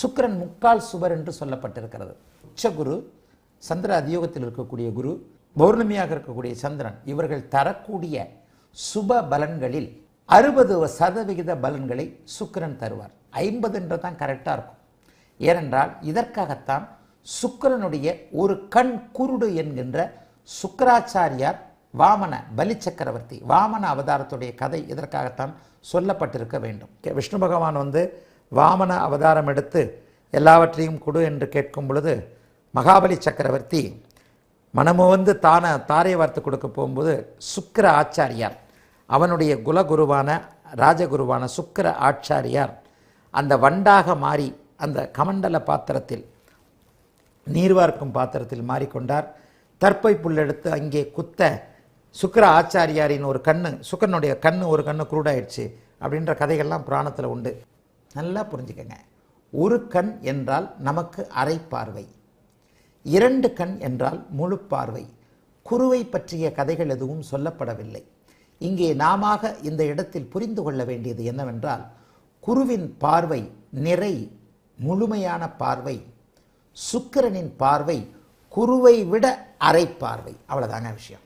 சுக்கிரன் முக்கால் சுவர் என்று சொல்லப்பட்டிருக்கிறது. உச்சகுரு சந்திர அதியோகத்தில் இருக்கக்கூடிய குரு பௌர்ணமியாக இருக்கக்கூடிய சந்திரன் இவர்கள் தரக்கூடிய சுப பலன்களில் அறுபது சதவிகித பலன்களை சுக்கிரன் தருவார். ஐம்பது என்று தான் கரெக்டாக இருக்கும். ஏனென்றால் இதற்காகத்தான் சுக்கிரனுடைய ஒரு கண் குருடு என்கின்ற சுக்கராச்சாரியார் வாமன பலி சக்கரவர்த்தி வாமன அவதாரத்துடைய கதை இதற்காகத்தான் சொல்லப்பட்டிருக்க வேண்டும். விஷ்ணு பகவான் வந்து வாமன அவதாரம் எடுத்து எல்லாவற்றையும் கொடு என்று கேட்கும் பொழுது மகாபலி சக்கரவர்த்தி மனமுவந்து தான தாரை வார்த்து கொடுக்க போகும்போது சுக்கர ஆச்சாரியார் அவனுடைய குலகுருவான ராஜகுருவான சுக்கர ஆச்சாரியார் அந்த வண்டாக மாறி அந்த கமண்டல பாத்திரத்தில் நீர்வார்க்கும் பாத்திரத்தில் மாறிக்கொண்டார். தற்பை புல்லெடுத்து அங்கே குத்த சுக்கர ஆச்சாரியாரின் ஒரு கண்ணு சுக்கரனுடைய கண்ணு ஒரு கண்ணு குருடாயிடுச்சு அப்படின்ற கதைகள்லாம் புராணத்தில் உண்டு. நல்லா புரிஞ்சுக்கங்க. ஒரு கண் என்றால் நமக்கு அரை பார்வை. இரண்டு கண் என்றால் முழு பார்வை. குருவை பற்றிய கதைகள் எதுவும் சொல்லப்படவில்லை. இங்கே நாம இந்த இடத்தில் புரிந்து கொள்ள வேண்டியது என்னவென்றால் குருவின் பார்வை நிறை முழுமையான பார்வை. சுக்கிரனின் பார்வை குருவை விட அரை பார்வை. அவ்வளோதாங்க விஷயம்.